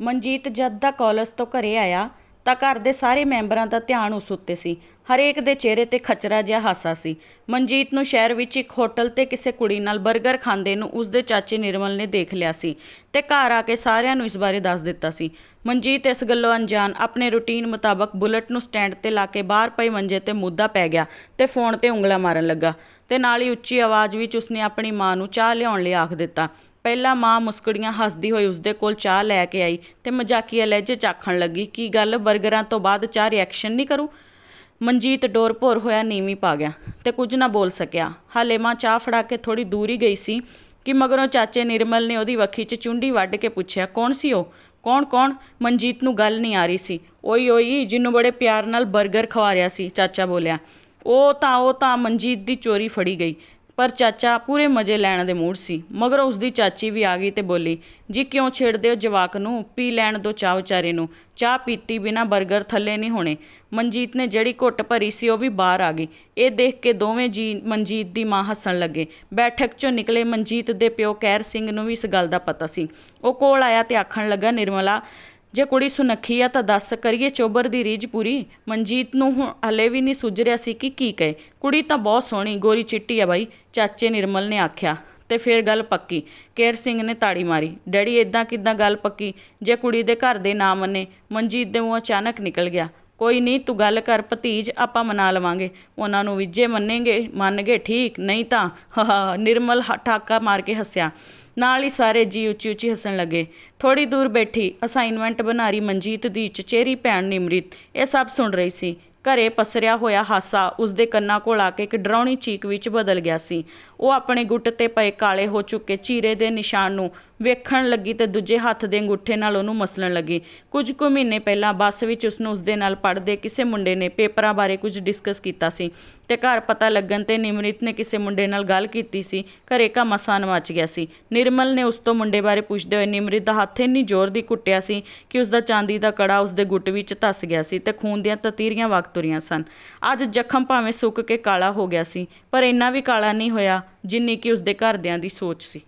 ਮਨਜੀਤ ਜਦ ਦਾ ਕਾਲਜ ਤੋਂ ਘਰੇ ਆਇਆ ਤਾਂ ਘਰ ਦੇ ਸਾਰੇ ਮੈਂਬਰਾਂ ਦਾ ਧਿਆਨ ਉਸ ਉੱਤੇ ਸੀ। ਹਰੇਕ ਦੇ ਚਿਹਰੇ ਤੇ ਖਚਰਾ ਜਿਹਾ ਹਾਸਾ ਸੀ। ਮਨਜੀਤ ਨੂੰ ਸ਼ਹਿਰ ਵਿੱਚ ਇੱਕ ਹੋਟਲ ਤੇ ਕਿਸੇ ਕੁੜੀ ਨਾਲ 버ਗਰ ਖਾਂਦੇ ਨੂੰ ਉਸਦੇ ਚਾਚੇ ਨਿਰਮਲ ਨੇ ਦੇਖ ਲਿਆ ਸੀ ਤੇ ਘਰ ਆ ਕੇ ਸਾਰਿਆਂ ਨੂੰ ਇਸ ਬਾਰੇ ਦੱਸ ਦਿੱਤਾ ਸੀ। ਮਨਜੀਤ ਇਸ ਗੱਲੋਂ ਅਣਜਾਣ ਆਪਣੇ ਰੁਟੀਨ ਮੁਤਾਬਕ ਬੁਲਟ ਨੂੰ ਸਟੈਂਡ ਤੇ ਲਾ ਕੇ ਬਾਹਰ ਪਈ ਮੰਜੇ ਤੇ ਮੁੱਦਾ ਪੈ ਗਿਆ ਤੇ ਫੋਨ ਤੇ ਉਂਗਲਾ ਮਾਰਨ ਲੱਗਾ ਤੇ ਨਾਲ ਹੀ ਉੱਚੀ ਆਵਾਜ਼ ਵਿੱਚ ਉਸਨੇ ਆਪਣੀ ਮਾਂ ਨੂੰ ਚਾਹ ਲਿਆਉਣ ਲਈ ਆਖ ਦਿੱਤਾ। ਪਹਿਲਾਂ ਮਾਂ ਮੁਸਕੜੀਆਂ ਹੱਸਦੀ ਹੋਈ ਉਸਦੇ ਕੋਲ ਚਾਹ ਲੈ ਕੇ ਆਈ ਤੇ ਮਜ਼ਾਕੀਆ ਲਹਿਜੇ ਚ ਆਖਣ ਲੱਗੀ, ਕੀ ਗੱਲ? 버ਗਰਾਂ ਤੋਂ ਬਾਅਦ ਚਾਹ ਰਿਐਕਸ਼ਨ ਨਹੀਂ ਕਰੂ? ਮਨਜੀਤ ਡੋਰ ਭੋਰ ਹੋਇਆ ਨੀਵੀਂ ਪਾ ਗਿਆ ਤੇ ਕੁਝ ਨਾ ਬੋਲ ਸਕਿਆ। ਹਾਲੇ ਮਾਂ ਚਾਹ ਫੜਾ ਕੇ ਥੋੜੀ ਦੂਰ ਹੀ ਗਈ ਸੀ ਕਿ ਮਗਰੋਂ ਚਾਚੇ ਨਿਰਮਲ ਨੇ ਉਹਦੀ ਵੱਖੀ 'ਚ ਚੁੰਡੀ ਵੱਢ ਕੇ ਪੁੱਛਿਆ, ਕੌਣ ਸੀ ਉਹ? ਕੌਣ ਕੌਣ? ਮਨਜੀਤ ਨੂੰ ਗੱਲ ਨਹੀਂ ਆ ਰਹੀ ਸੀ। ਓਈ ਓਈ, ਜਿਹਨੂੰ ਬੜੇ ਪਿਆਰ ਨਾਲ 버ਗਰ ਖਵਾ ਰਿਹਾ ਸੀ, ਚਾਚਾ ਬੋਲਿਆ। ਉਹ ਤਾਂ ਉਹ ਤਾਂ, ਮਨਜੀਤ ਦੀ ਚੋਰੀ ਫੜੀ ਗਈ। ਪਰ ਚਾਚਾ ਪੂਰੇ ਮਜ਼ੇ ਲੈਣ ਦੇ ਮੂਡ ਸੀ। ਮਗਰ ਉਸ ਦੀ ਚਾਚੀ ਵੀ ਆ ਗਈ ਤੇ ਬੋਲੀ, ਜੀ ਕਿਉਂ ਛੇੜਦੇ ਹੋ ਜਵਾਕ ਨੂੰ? ਪੀ ਲੈਣ ਦੋ ਚਾਹ ਵਿਚਾਰੇ ਨੂੰ। ਚਾਹ ਪੀਤੀ ਬਿਨਾ 버ਗਰ ਥੱਲੇ ਨਹੀਂ ਹੋਣੇ। ਮਨਜੀਤ ਨੇ ਜਿਹੜੀ ਘੁੱਟ ਭਰੀ ਸੀ ਉਹ ਵੀ ਬਾਹਰ ਆ ਗਈ। ਇਹ ਦੇਖ ਕੇ ਦੋਵੇਂ ਜੀ ਮਨਜੀਤ ਦੀ ਮਾਂ ਹੱਸਣ ਲੱਗੇ। ਬੈਠਕ ਚੋਂ ਨਿਕਲੇ ਮਨਜੀਤ ਦੇ ਪਿਓ ਕੈਰ ਸਿੰਘ ਨੂੰ ਵੀ ਇਸ ਗੱਲ ਦਾ ਪਤਾ ਸੀ। ਉਹ ਕੋਲ ਆਇਆ ਤੇ ਆਖਣ ਲੱਗਾ, ਨਿਰਮਲਾ ਜੇ ਕੁੜੀ ਸੁਨੱਖੀ ਆ ਤਾਂ ਦੱਸ ਕਰੀਏ ਚੋਬਰ ਦੀ ਰੀਝ ਪੂਰੀ। ਮਨਜੀਤ ਨੂੰ ਹੁਣ ਹਲੇ ਵੀ ਨਹੀਂ ਸੁੱਝ ਰਿਹਾ ਸੀ ਕਿ ਕੀ ਕਹੇ। ਕੁੜੀ ਤਾਂ ਬਹੁਤ ਸੋਹਣੀ, ਗੋਰੀ ਚਿੱਟੀ ਆ ਬਾਈ, ਚਾਚੇ ਨਿਰਮਲ ਨੇ ਆਖਿਆ। ਤੇ ਫਿਰ ਗੱਲ ਪੱਕੀ, ਕੇਰ ਸਿੰਘ ਨੇ ਤਾੜੀ ਮਾਰੀ। ਡੈਡੀ ਇਦਾਂ ਕਿਦਾਂ ਗੱਲ ਪੱਕੀ? ਜੇ ਕੁੜੀ ਦੇ ਘਰ ਦੇ ਨਾ ਮੰਨੇ, ਮਨਜੀਤ ਦੇ ਮੂੰਹ ਅਚਾਨਕ ਨਿਕਲ ਗਿਆ। ਕੋਈ ਨਹੀਂ, ਤੂੰ ਗੱਲ ਕਰ ਭਤੀਜ, ਆਪਾਂ ਮਨਾ ਲਵਾਂਗੇ। ਉਹਨਾਂ ਨੂੰ ਵੀ ਜੇ ਮੰਨੇਗੇ ਮੰਨ ਗਏ ਠੀਕ, ਨਹੀਂ ਤਾਂ ਹਾ ਨਿਰਮਲ ਠਾਕਾ ਮਾਰ ਕੇ ਹੱਸਿਆ। ਨਾਲ ਹੀ ਸਾਰੇ ਜੀ ਉੱਚੀ ਉੱਚੀ ਹੱਸਣ ਲੱਗੇ। ਥੋੜੀ ਦੂਰ ਬੈਠੀ ਅਸਾਈਨਮੈਂਟ ਬਣਾ ਮਨਜੀਤ ਦੀ ਚਚੇਰੀ ਭੈਣ ਨਿਮਰਿਤ। ਇਹ ਸਭ ਸੁਣ ਰਹੀ ਸੀ। ਘਰੇ ਪਸਰਿਆ ਹੋਇਆ ਹਾਸਾ ਉਸਦੇ ਕੰਨਾਂ ਕੋਲ ਆ ਕੇ ਇੱਕ ਡਰਾਉਣੀ ਚੀਕ ਵਿੱਚ ਬਦਲ ਗਿਆ ਸੀ। ਉਹ ਆਪਣੇ ਗੁੱਟ ਤੇ ਪਏ ਕਾਲੇ ਹੋ ਚੁੱਕੇ ਚੀਰੇ ਦੇ ਨਿਸ਼ਾਨ ਨੂੰ ਵੇਖਣ ਲੱਗੀ ਤੇ ਦੂਜੇ ਹੱਥ ਦੇ ਅੰਗੂਠੇ ਨਾਲ ਉਹਨੂੰ ਮਸਲਣ ਲੱਗੀ। ਕੁਝ ਕੁ ਮਹੀਨੇ ਪਹਿਲਾਂ ਬੱਸ ਵਿੱਚ ਉਸਨੂੰ ਉਸਦੇ ਨਾਲ ਪੜ੍ਹਦੇ ਕਿਸੇ ਮੁੰਡੇ ਨੇ ਪੇਪਰਾਂ ਬਾਰੇ ਕੁਝ ਡਿਸਕਸ ਕੀਤਾ ਸੀ ਤੇ ਘਰ ਪਤਾ ਲੱਗਣ ਤੇ ਨਿਮਰਿਤ ਨੇ ਕਿਸੇ ਮੁੰਡੇ ਨਾਲ ਗੱਲ ਕੀਤੀ ਸੀ। ਘਰੇ ਕਾ ਮਸਾਨ ਮਚ ਗਿਆ ਸੀ। ਨਿਰਮਲ ਨੇ ਉਸ ਤੋਂ ਮੁੰਡੇ ਬਾਰੇ ਪੁੱਛਦੇ ਹੋਏ ਨਿਮਰਿਤ ਦਾ ਹੱਥ ਇੰਨੀ ਜ਼ੋਰ ਦੀ ਕੁੱਟਿਆ ਸੀ ਕਿ ਉਸ ਦਾ ਚਾਂਦੀ ਦਾ ਕੜਾ ਉਸ ਦੇ ਗੁੱਟ ਵਿੱਚ ਧੱਸ ਗਿਆ ਸੀ ਤੇ ਖੂਨ ਦੀਆਂ ਤਤੀਰੀਆਂ ਵਗ ਤੁਰੀਆਂ ਸਨ। ਅੱਜ ਜ਼ਖਮ ਭਾਵੇਂ ਸੁੱਕ ਕੇ ਕਾਲਾ ਹੋ ਗਿਆ ਸੀ, ਪਰ ਇੰਨਾ ਵੀ ਕਾਲਾ ਨਹੀਂ ਹੋਇਆ ਜਿੰਨੀ ਕਿ ਉਸ ਦੇ ਘਰਦਿਆਂ ਦੀ ਸੋਚ ਸੀ।